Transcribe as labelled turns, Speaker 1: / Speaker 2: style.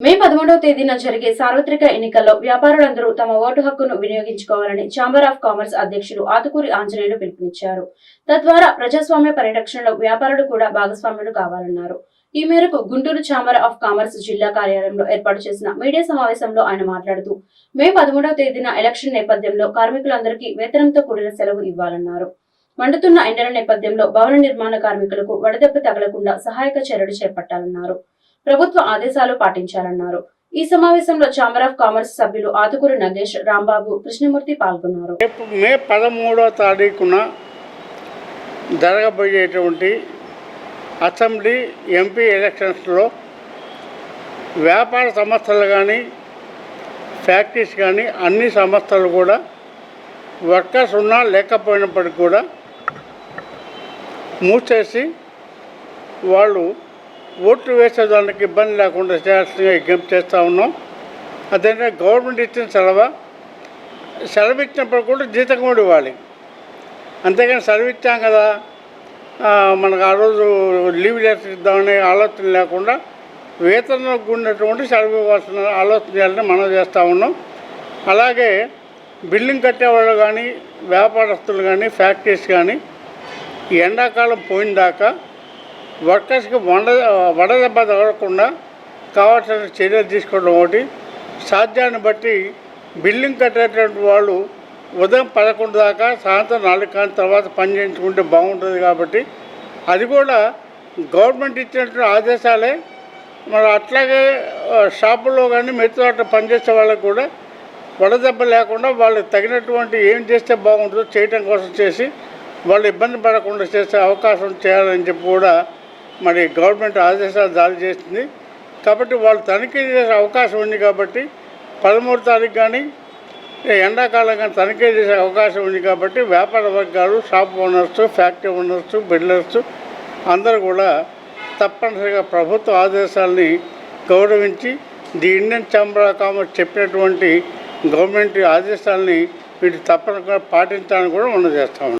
Speaker 1: మే పదమూడవ తేదీన జరిగే సార్వత్రిక ఎన్నికల్లో వ్యాపారులందరూ తమ ఓటు హక్కును వినియోగించుకోవాలని ఛాంబర్ ఆఫ్ కామర్స్ అధ్యక్షులు ఆతుకూరి ఆంజనేయులు పిలుపునిచ్చారు. తద్వారా ప్రజాస్వామ్య పరిరక్షణలో వ్యాపారులు కూడా భాగస్వాములు కావాలన్నారు. ఈ మేరకు గుంటూరు ఛాంబర్ ఆఫ్ కామర్స్ జిల్లా కార్యాలయంలో ఏర్పాటు చేసిన మీడియా సమావేశంలో ఆయన మాట్లాడుతూ మే పదమూడవ తేదీన ఎలక్షన్ నేపథ్యంలో కార్మికులందరికీ వేతనంతో కూడిన సెలవు ఇవ్వాలన్నారు. మండుతున్న ఎండల నేపథ్యంలో భవన నిర్మాణ కార్మికులకు వడదెబ్బ తగలకుండా సహాయక చర్యలు చేపట్టాలన్నారు. ప్రభుత్వ ఆదేశాలు పాటించాలన్నారు. ఈ సమావేశంలో ఛాంబర్ ఆఫ్ కామర్స్ సభ్యులు ఆతుకూరు నగేష్ రాంబాబు కృష్ణమూర్తి పాల్గొన్నారు.
Speaker 2: రేపు మే పదమూడవ తారీఖున జరగబోయేటువంటి అసెంబ్లీ ఎంపీ ఎలక్షన్స్లో వ్యాపార సంస్థలు కానీ ఫ్యాక్టరీస్ కానీ అన్ని సంస్థలు కూడా వర్కర్స్ ఉన్నా లేకపోయినప్పటికీ కూడా మూసేసి వాళ్ళు ఓట్లు వేసేదానికి ఇబ్బంది లేకుండా చేయాల్సిందిగా విజ్ఞప్తి చేస్తూ ఉన్నాం. అదే గవర్నమెంట్ ఇచ్చిన సెలవు? సెలవు ఇచ్చినప్పుడు కూడా జీతం కూడా ఇవ్వాలి. అంతేగాని సెలవు ఇచ్చాం కదా. మనకు ఆ రోజు లీవ్ లెటర్ ఇద్దామనే ఆలోచన లేకుండా వేతనం ఉన్నటువంటి సెలవు ఇవ్వాల్సిన ఆలోచన చేయాలని మనం చేస్తూ ఉన్నాం. అలాగే బిల్డింగ్ కట్టేవాళ్ళు కానీ వ్యాపారస్తులు కానీ ఫ్యాక్టరీస్ కానీ ఎండాకాలం పోయిన దాకా వర్కర్స్కి వడ వడదెబ్బ తగలకుండా కావాల్సిన చర్యలు తీసుకోవడం ఒకటి. సాధ్యాన్ని బట్టి బిల్డింగ్ కట్టేటువంటి వాళ్ళు ఉదయం పదకొండు దాకా సాయంత్రం నాలుగు కాని తర్వాత పని చేయించుకుంటే బాగుంటుంది కాబట్టి అది కూడా గవర్నమెంట్ ఇచ్చినటువంటి ఆదేశాలే. మరి అట్లాగే షాపుల్లో కానీ మెట్టు పనిచేసే వాళ్ళకి కూడా వడదెబ్బ లేకుండా వాళ్ళకి తగినటువంటి ఏం చేస్తే బాగుంటుందో చేయటం కోసం చేసి వాళ్ళు ఇబ్బంది పడకుండా చేసే అవకాశం చేయాలని చెప్పి కూడా మరి గవర్నమెంట్ ఆదేశాలు జారీ చేసింది కాబట్టి వాళ్ళు తనిఖీ చేసే అవకాశం ఉంది కాబట్టి పదమూడు తారీఖు కానీ ఎండాకాలం కానీ తనిఖీ చేసే అవకాశం ఉంది కాబట్టి వ్యాపార వర్గాలు shop owners factory owners builders అందరూ కూడా తప్పనిసరిగా ప్రభుత్వ ఆదేశాలని గౌరవించి the Indian chamber of commerce చెప్పినటువంటి గవర్నమెంట్ ఆదేశాలని వీటి తప్పనిసరిగా పాటించాలని కూడా మనం చేస్తాము